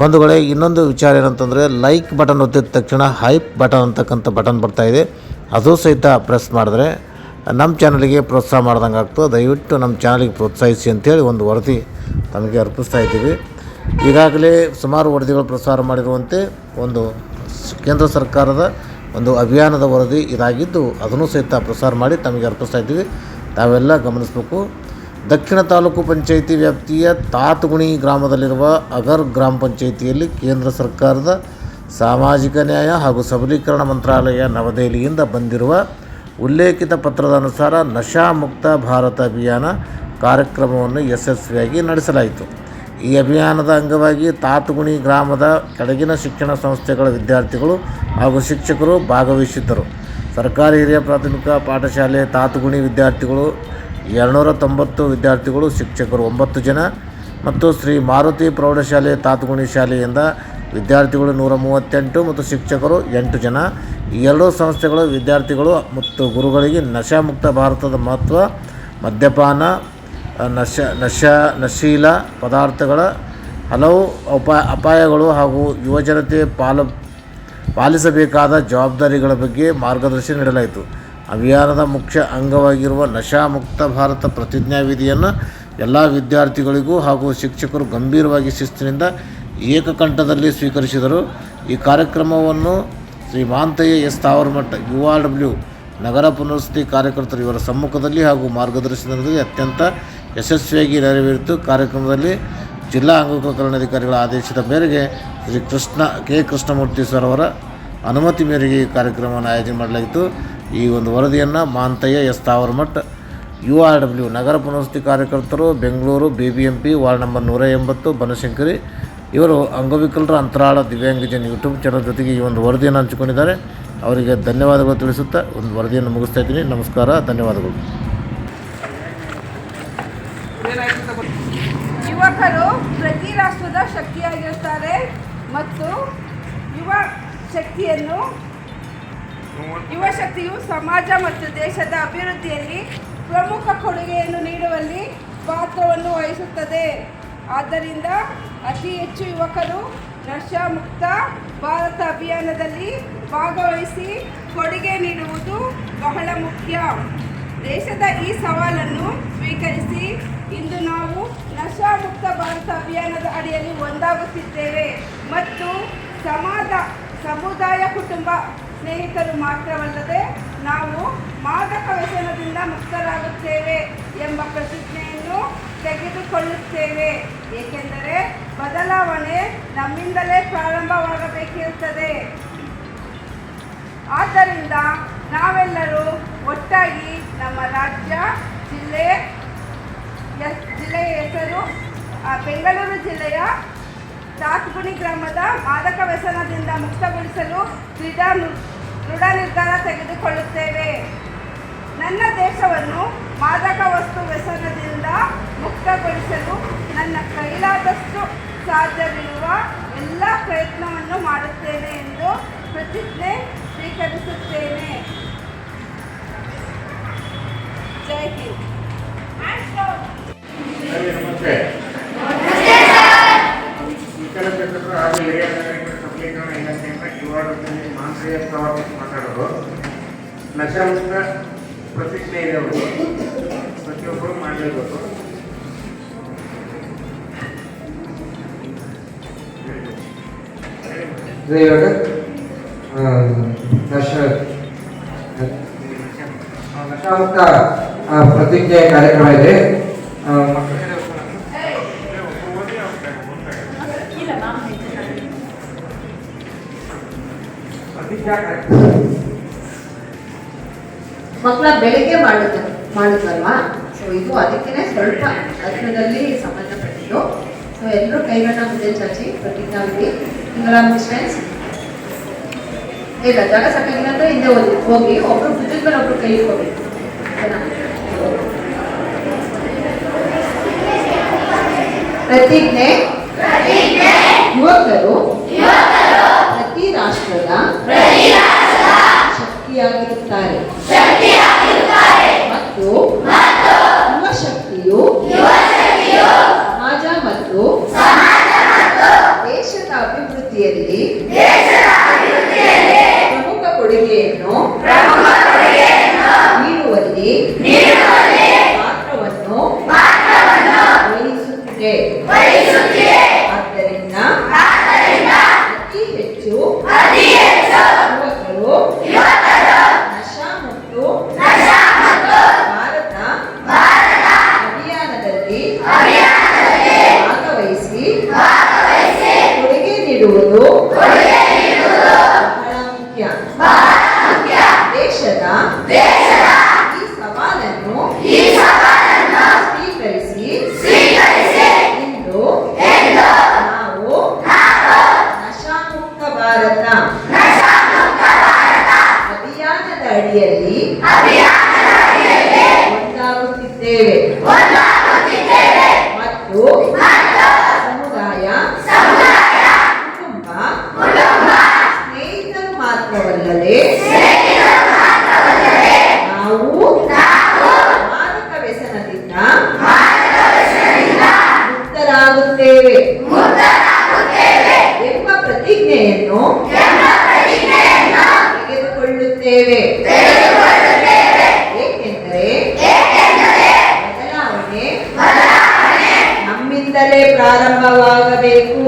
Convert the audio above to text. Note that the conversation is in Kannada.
ಬಂಧುಗಳೇ, ಇನ್ನೊಂದು ವಿಚಾರ ಏನಂತಂದರೆ ಲೈಕ್ ಬಟನ್ ಒತ್ತಿದ ತಕ್ಷಣ ಹೈಪ್ ಬಟನ್ ಅಂತಕ್ಕಂಥ ಬಟನ್ ಬರ್ತಾ ಇದೆ. ಅದು ಸಹಿತ ಪ್ರೆಸ್ ಮಾಡಿದ್ರೆ ನಮ್ಮ ಚಾನಲಿಗೆ ಪ್ರೋತ್ಸಾಹ ಮಾಡ್ದಂಗೆ ಆಗ್ತದೆ. ದಯವಿಟ್ಟು ನಮ್ಮ ಚಾನಲಿಗೆ ಪ್ರೋತ್ಸಾಹಿಸಿ ಅಂತೇಳಿ ಒಂದು ವರದಿ ತಮಗೆ ಅರ್ಪಿಸ್ತಾ ಇದ್ದೀವಿ. ಈಗಾಗಲೇ ಸುಮಾರು ವರದಿಗಳು ಪ್ರಸಾರ ಮಾಡಿರುವಂತೆ ಒಂದು ಕೇಂದ್ರ ಸರ್ಕಾರದ ಒಂದು ಅಭಿಯಾನದ ವರದಿ ಇದಾಗಿದ್ದು, ಅದನ್ನು ಸಹಿತ ಪ್ರಸಾರ ಮಾಡಿ ತಮಗೆ ಅರ್ಪಿಸ್ತಾ ಇದ್ದೀವಿ. ತಾವೆಲ್ಲ ಗಮನಿಸಬೇಕು. ದಕ್ಷಿಣ ತಾಲೂಕು ಪಂಚಾಯಿತಿ ವ್ಯಾಪ್ತಿಯ ತಾತಗುಣಿ ಗ್ರಾಮದಲ್ಲಿರುವ ಅಗರ್ ಗ್ರಾಮ ಪಂಚಾಯಿತಿಯಲ್ಲಿ ಕೇಂದ್ರ ಸರ್ಕಾರದ ಸಾಮಾಜಿಕ ನ್ಯಾಯ ಹಾಗೂ ಸಬಲೀಕರಣ ಮಂತ್ರಾಲಯ ನವದೆಹಲಿಯಿಂದ ಬಂದಿರುವ ಉಲ್ಲೇಖಿತ ಪತ್ರದ ಅನುಸಾರ ನಶಾ ಮುಕ್ತ ಭಾರತ ಅಭಿಯಾನ ಕಾರ್ಯಕ್ರಮವನ್ನು ಯಶಸ್ವಿಯಾಗಿ ನಡೆಸಲಾಯಿತು. ಈ ಅಭಿಯಾನದ ಅಂಗವಾಗಿ ತಾತ್ಗುಣಿ ಗ್ರಾಮದ ಕೆಳಗಿನ ಶಿಕ್ಷಣ ಸಂಸ್ಥೆಗಳ ವಿದ್ಯಾರ್ಥಿಗಳು ಹಾಗೂ ಶಿಕ್ಷಕರು ಭಾಗವಹಿಸಿದ್ದರು. ಸರ್ಕಾರಿ ಹಿರಿಯ ಪ್ರಾಥಮಿಕ ಪಾಠಶಾಲೆ ತಾತುಗುಣಿ ವಿದ್ಯಾರ್ಥಿಗಳು ಎರಡುನೂರ ತೊಂಬತ್ತು ವಿದ್ಯಾರ್ಥಿಗಳು, ಶಿಕ್ಷಕರು ಒಂಬತ್ತು ಜನ ಮತ್ತು ಶ್ರೀ ಮಾರುತಿ ಪ್ರೌಢಶಾಲೆ, ತಾತ್ಗುಣಿ ಶಾಲೆಯಿಂದ ವಿದ್ಯಾರ್ಥಿಗಳು ನೂರ ಮೂವತ್ತೆಂಟು ಮತ್ತು ಶಿಕ್ಷಕರು ಎಂಟು ಜನ. ಈ ಎರಡೂ ಸಂಸ್ಥೆಗಳು ವಿದ್ಯಾರ್ಥಿಗಳು ಮತ್ತು ಗುರುಗಳಿಗೆ ನಶಾಮುಕ್ತ ಭಾರತದ ಮಹತ್ವ, ಮದ್ಯಪಾನ, ನಶ ನಶ, ನಶೀಲ ಪದಾರ್ಥಗಳ ಹಲವು ಅಪಾ ಅಪಾಯಗಳು ಹಾಗೂ ಯುವಜನತೆ ಪಾಲ, ಪಾಲಿಸಬೇಕಾದ ಜವಾಬ್ದಾರಿಗಳ ಬಗ್ಗೆ ಮಾರ್ಗದರ್ಶನ ನೀಡಲಾಯಿತು. ಅಭಿಯಾನದ ಮುಖ್ಯ ಅಂಗವಾಗಿರುವ ನಶಾ ಮುಕ್ತ ಭಾರತ ಪ್ರತಿಜ್ಞಾವಿಧಿಯನ್ನು ಎಲ್ಲ ವಿದ್ಯಾರ್ಥಿಗಳಿಗೂ ಹಾಗೂ ಶಿಕ್ಷಕರು ಗಂಭೀರವಾಗಿ ಶಿಸ್ತಿನಿಂದ ಏಕಕಂಠದಲ್ಲಿ ಸ್ವೀಕರಿಸಿದರು. ಈ ಕಾರ್ಯಕ್ರಮವನ್ನು Shri Mantayya S. Tavaramath, U R W ನಗರ ಪುನರ್ವಸತಿ ಕಾರ್ಯಕರ್ತರು ಇವರ ಸಮ್ಮುಖದಲ್ಲಿ ಹಾಗೂ ಮಾರ್ಗದರ್ಶನದಲ್ಲಿ ಅತ್ಯಂತ ಯಶಸ್ವಿಯಾಗಿ ನೆರವೇರಿತು. ಕಾರ್ಯಕ್ರಮದಲ್ಲಿ ಜಿಲ್ಲಾ ಅಂಗವಿಕಲ ಅಧಿಕಾರಿಗಳ ಆದೇಶದ ಮೇರೆಗೆ ಶ್ರೀ ಕೃಷ್ಣ ಕೆ. ಕೃಷ್ಣಮೂರ್ತಿ ಸರ್ ಅವರ ಅನುಮತಿ ಮೇರೆಗೆ ಈ ಕಾರ್ಯಕ್ರಮವನ್ನು ಆಯೋಜನೆ ಮಾಡಲಾಗಿತ್ತು. ಈ ಒಂದು ವರದಿಯನ್ನು Mantayya S Tavaramath, U R W ನಗರ ಪುನರ್ವಸತಿ ಕಾರ್ಯಕರ್ತರು, Bengaluru B B M P ward number ನೂರ ಎಂಬತ್ತು, ಬನಶಂಕರಿ, ಇವರು ಅಂಗವಿಕಲರ ಅಂತರಾಳ ದಿವ್ಯಾಂಗಜನ್ ಯೂಟ್ಯೂಬ್ ಚಾನಲ್ ಜೊತೆಗೆ ಈ ಒಂದು ವರದಿಯನ್ನು ಹಂಚಿಕೊಂಡಿದ್ದಾರೆ. ಅವರಿಗೆ ಧನ್ಯವಾದಗಳು ತಿಳಿಸುತ್ತಾ ಒಂದು ವರದಿಯನ್ನು ಮುಗಿಸ್ತಾ ಇದ್ದೀನಿ. ನಮಸ್ಕಾರ, ಧನ್ಯವಾದಗಳು. ಯುವಕರು ಪ್ರತಿ ರಾಷ್ಟ್ರದ ಶಕ್ತಿಯಾಗಿರುತ್ತಾರೆ ಮತ್ತು ಯುವ ಶಕ್ತಿಯನ್ನು ಯುವ ಶಕ್ತಿಯು ಸಮಾಜ ಮತ್ತು ದೇಶದ ಅಭಿವೃದ್ಧಿಯಲ್ಲಿ ಪ್ರಮುಖ ಕೊಡುಗೆಯನ್ನು ನೀಡುವಲ್ಲಿ ಪಾತ್ರವನ್ನು ವಹಿಸುತ್ತದೆ. ಆದ್ದರಿಂದ ಅತಿ ಹೆಚ್ಚು ಯುವಕರು ನಶಾ ಮುಕ್ತ ಭಾರತ ಅಭಿಯಾನದಲ್ಲಿ ಭಾಗವಹಿಸಿ ಕೊಡುಗೆ ನೀಡುವುದು ಬಹಳ ಮುಖ್ಯ. ದೇಶದ ಈ ಸವಾಲನ್ನು ಸ್ವೀಕರಿಸಿ ಇಂದು ನಾವು ನಶಾ ಮುಕ್ತ ಭಾರತ ಅಭಿಯಾನದ ಅಡಿಯಲ್ಲಿ ಒಂದಾಗುತ್ತಿದ್ದೇವೆ. ಮತ್ತು ಸಮಾಜ ಸಮುದಾಯ ಕುಟುಂಬ ಸ್ನೇಹಿತರು ಮಾತ್ರವಲ್ಲದೆ ನಾವು ಮಾದಕ ವ್ಯಸನದಿಂದ ಮುಕ್ತರಾಗುತ್ತೇವೆ ಎಂಬ ಪ್ರತಿಜ್ಞೆಯನ್ನು ತೆಗೆದುಕೊಳ್ಳುತ್ತೇವೆ. ಏಕೆಂದರೆ ಬದಲಾವಣೆ ನಮ್ಮಿಂದಲೇ ಪ್ರಾರಂಭವಾಗಬೇಕಿರುತ್ತದೆ. ಆದ್ದರಿಂದ ನಾವೆಲ್ಲರೂ ಒಟ್ಟಾಗಿ ನಮ್ಮ ರಾಜ್ಯ, ಜಿಲ್ಲೆ, ಎಸ್- ಜಿಲ್ಲೆಯ ಹೆಸರು ಬೆಂಗಳೂರು ಜಿಲ್ಲೆಯ ತಾತ್ಗುಣಿ ಗ್ರಾಮದ ಮಾದಕ ವ್ಯಸನದಿಂದ ಮುಕ್ತಗೊಳಿಸಲು ಕ್ರೀಡಾ ದೃಢ ನಿರ್ಧಾರ ತೆಗೆದುಕೊಳ್ಳುತ್ತೇವೆ. ನನ್ನ ದೇಶವನ್ನು ಮಾದಕ ವಸ್ತು ವ್ಯಸನದಿಂದ ಮುಕ್ತಗೊಳಿಸಲು ನನ್ನ ಕೈಲಾದಷ್ಟು ಸಾಧ್ಯವಿರುವ ಎಲ್ಲ ಪ್ರಯತ್ನವನ್ನು ಮಾಡುತ್ತೇನೆ ಎಂದು ಪ್ರತಿಜ್ಞೆ ಸ್ವೀಕರಿಸುತ್ತೇನೆ. ನಶಾಮುಕ್ತ ಪ್ರತಿಜ್ಞೆ ಇದೆ ಅವರು ಪ್ರತಿಯೊಬ್ಬರು ಮಾಡಲೇಬೇಕು. ಇದು ಇವಾಗ ಆ, ನಶ ಆ, ನಶಾಮುಕ್ತ ಆ, ಪ್ರತಿಜ್ಞೆ ಕಾರ್ಯಕ್ರಮ ಇದೆ. ಆ, ಮಕ್ಕಳಿಗೆ ಪ್ರತಿಜ್ಞಾ ಕಾರ್ಯಕ್ರಮ. ಮಕ್ಕಳ ಬೆಳಗ್ಗೆ ಮಾಡುತ್ತೆ, ಮಾಡುತ್ತಲ್ವಾ? ಸೊ ಇದು ಅದಕ್ಕೇನೆ ಸ್ವಲ್ಪ ಅರ್ಥದಲ್ಲಿ ಸಂಬಂಧಪಟ್ಟಿದ್ದು. ಸೊ ಎಲ್ಲರೂ ಕೈಗಳನ್ನ ಮುಂದೆ ಚಾಚಿ ಕಟ್ಟಿದ್ದಾಗಿ ತಿಂಗಳ ಫ್ರೆಂಡ್ಸ್ ಇಲ್ಲ, ಜಾಗ ಸಕ್ಕಿಲ್ಲ ಅಂದ್ರೆ ಹಿಂದೆ ಹೋಗಿ ಒಬ್ರು ಭುಜದ ಮೇಲೆ ಒಬ್ರು ಕೈ ಇಟ್ಕೋಬೇಕು ಪ್ರತಿಜ್ಞೆ. ವಹಿಸುತ್ತಿದೆ ಆದ್ದರಿಂದ ಅತಿ ಹೆಚ್ಚು ಯುವಕರು ನಶಾ ಮತ್ತು ಭಾರತ ಅಭಿಯಾನದಲ್ಲಿ ಭಾಗವಹಿಸಿ ಕೊಡುಗೆ ನೀಡುವುದು ಏಕೆಂದರೆ ಬದಲಾವಣೆ ನಮ್ಮಿಂದಲೇ ಪ್ರಾರಂಭವಾಗಬೇಕು.